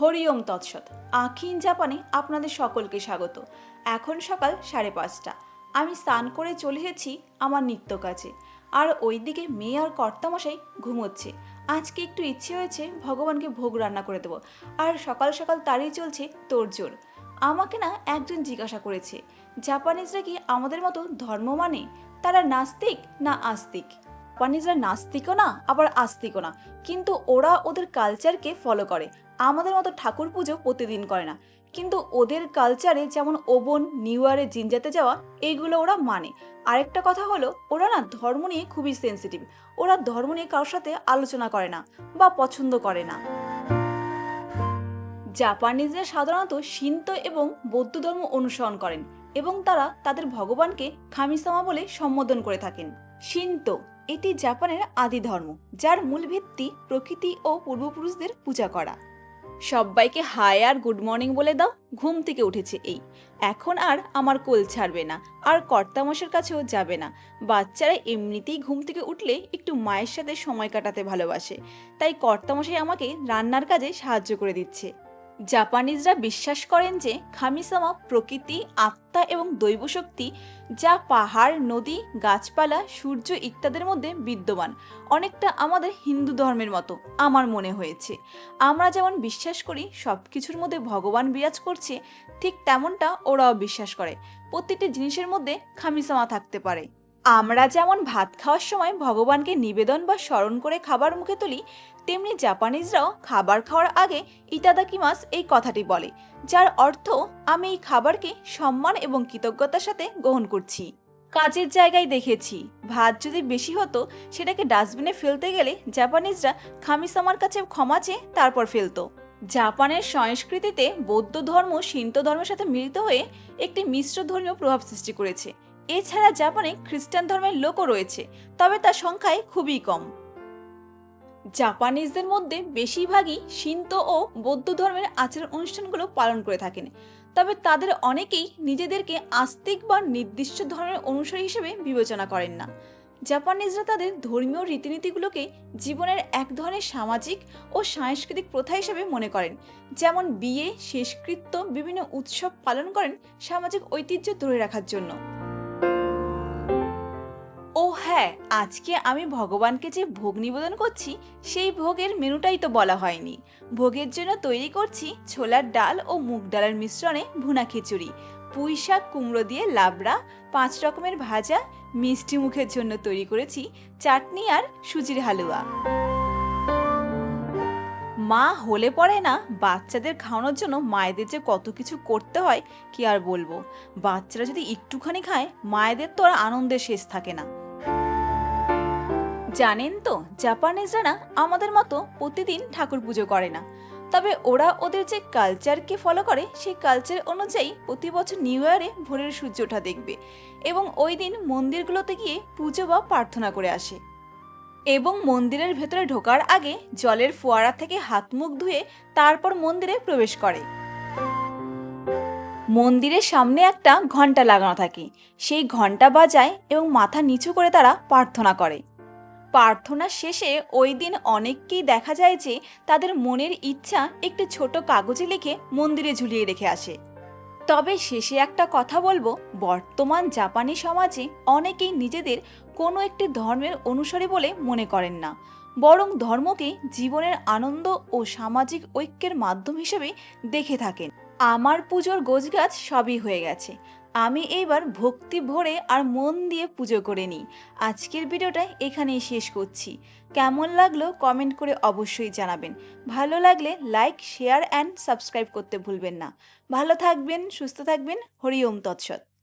হরিওম তৎসৎ। আখিন জাপানে আপনাদের সকলকে স্বাগত। এখন সকাল সাড়ে পাঁচটা। আমি স্নান করে চলে এসেছি আমার নিত্য কাজে। আর ওইদিকে মেয়ে আর কর্তামশাই ঘুমোচ্ছে। আজকে একটু ইচ্ছে হয়েছে ভগবানকে ভোগ রান্না করে দেবো। আর সকাল সকাল তারই চলছে তোড়জোড়। আমাকে না একজন জিজ্ঞাসা করেছে, জাপানিজরা কি আমাদের মতো ধর্ম মানে? তারা নাস্তিক না আস্তিক? জাপানিজরা নাস্তিকও না, আবার আস্তিকও না। কিন্তু ওরা ওদের কালচারকে ফলো করে। আমাদের মতো ঠাকুর পুজো প্রতিদিন করে না। কিন্তু ওদের কালচারে যেমন ওবন নিউ ইয়ারে জিঞ্জাতে যাওয়া, এইগুলো ওরা মানে। আরেকটা কথা হলো, ওরা না ধর্ম নিয়ে খুবই সেন্সিটিভ ওরা ধর্ম নিয়ে কারোর সাথে আলোচনা করে না বা পছন্দ করে না। জাপানিজরা সাধারণত শিন্ত এবং বৌদ্ধ ধর্ম অনুসরণ করেন এবং তারা তাদের ভগবানকে খামিসামা বলে সম্বোধন করে থাকেন। শিন্ত এটি জাপানের আদি ধর্ম, যার মূল ভিত্তি প্রকৃতি ও পূর্বপুরুষদের পূজা করা। সবাইকে হাই আর গুড মর্নিং বলে দাও, ঘুম থেকে উঠেছে এই। এখন আর আমার কোল ছাড়বে না, আর কর্তামশের কাছেও যাবে না। বাচ্চারা এমনিতেই ঘুম থেকে উঠলে একটু মায়ের সাথে সময় কাটাতে ভালোবাসে। তাই কর্তামশাই আমাকে রান্নার কাজে সাহায্য করে দিচ্ছে। জাপানিজরা বিশ্বাস করেন যে খামিসামা প্রকৃতি, আত্মা এবং দৈব শক্তি যা পাহাড়, নদী, গাছপালা, সূর্য ইত্যাদির মধ্যে বিদ্যমান। অনেকটা আমাদের হিন্দু ধর্মের মতো, আমার মনে হয়েছে। আমরা যেমন বিশ্বাস করি সব কিছুর মধ্যে ভগবান বিরাজ করছে, ঠিক তেমনটা ওরাও বিশ্বাস করে। প্রত্যেকটি জিনিসের মধ্যে খামিসামা থাকতে পারে। আমরা যেমন ভাত খাওয়ার সময় ভগবানকে নিবেদন বা স্মরণ করে খাবার মুখে তুলি, তেমনি জাপানিজরাও খাবার খাওয়ার আগে ইতাদাকিমাস এই কথাটি বলে, যার অর্থ আমি এই খাবারকে সম্মান এবং কৃতজ্ঞতার সাথে গ্রহণ করছি। কাজের জায়গায় দেখেছি, ভাত যদি বেশি হতো, সেটাকে ডাস্টবিনে ফেলতে গেলে জাপানিজরা খামিসামার কাছে ক্ষমা চেয়ে তারপর ফেলতো। জাপানের সংস্কৃতিতে বৌদ্ধ ধর্ম সিন্ত ধর্মের সাথে মিলিত হয়ে একটি মিশ্র ধর্মীয় প্রভাব সৃষ্টি করেছে। এছাড়া জাপানে খ্রিস্টান ধর্মের লোকও রয়েছে, তবে তার সংখ্যায় খুবই কম। জাপানিজদের মধ্যে বেশিরভাগই শিন্ত ও বৌদ্ধ ধর্মের আচার অনুষ্ঠানগুলো পালন করে থাকেন, তবে তাদের অনেকেই নিজেদেরকে আস্তিক বা নির্দিষ্ট ধর্মের অনুসারী হিসেবে বিবেচনা করেন না। জাপানিজরা তাদের ধর্মীয় রীতিনীতিগুলোকে জীবনের এক ধরনের সামাজিক ও সাংস্কৃতিক প্রথা হিসেবে মনে করেন, যেমন বিয়ে, শেষকৃত্য, বিভিন্ন উৎসব পালন করেন সামাজিক ঐতিহ্য ধরে রাখার জন্য। হ্যাঁ আজকে আমি ভগবানকে যে ভোগ নিবেদন করছি, সেই ভোগের মেনুটাই তো বলা হয়নি। ভোগের জন্য তৈরি করছি ছোলার ডাল ও মুগ ডালের মিশ্রণে ভুনা খিচুড়ি। পুঁই শাক কুমড়ো দিয়ে লাবড়া, পাঁচ রকমের ভাজা, মিষ্টি মুখের জন্য তৈরি করেছি চাটনি আর সুজির হালুয়া। মা হলে পরে না, বাচ্চাদের খাওয়ানোর জন্য মায়েদের যে কত কিছু করতে হয়, কি আর বলব? বাচ্চারা যদি একটুখানি খায়, মায়েদের তো আর আনন্দের শেষ থাকে না। জানেন তো, জাপানিজরা না আমাদের মতো প্রতিদিন ঠাকুর পুজো করে না। তবে ওরা ওদের যে কালচারকে ফলো করে, সেই কালচার অনুযায়ী প্রতি বছর নিউ ইয়ারে ভোরের সূর্য ওঠা দেখবে এবং ওই দিন মন্দিরগুলোতে গিয়ে পুজো বা প্রার্থনা করে আসে। এবং মন্দিরের ভেতরে ঢোকার আগে জলের ফোয়ারা থেকে হাত মুখ ধুয়ে তারপর মন্দিরে প্রবেশ করে। মন্দিরের সামনে একটা ঘণ্টা লাগানো থাকে। সেই ঘণ্টা বাজায় এবং মাথা নিচু করে তারা প্রার্থনা করে। প্রার্থনা শেষে ওই দিন অনেককেই দেখা যায় যে তাদের মনের ইচ্ছা একটি ছোট কাগজে লিখে মন্দিরে ঝুলিয়ে রেখে আসে। তবে শেষে একটা কথা বলব, বর্তমান জাপানি সমাজে অনেকেই নিজেদের কোনো একটি ধর্মের অনুসারী বলে মনে করেন না। বরং ধর্মকে জীবনের আনন্দ ও সামাজিক ঐক্যের মাধ্যম হিসেবে দেখে থাকেন। আমার পুজোর গোছগাছ সবই হয়ে গেছে। আমি এইবার ভক্তি ভরে আর মন দিয়ে পুজো করে নিই। আজকের ভিডিওটা এখানেই শেষ করছি। কেমন লাগল কমেন্ট করে অবশ্যই জানাবেন। ভালো লাগলে লাইক, শেয়ার অ্যান্ড সাবস্ক্রাইব করতে ভুলবেন না। ভালো থাকবেন, সুস্থ থাকবেন। হরিওম তৎসৎ।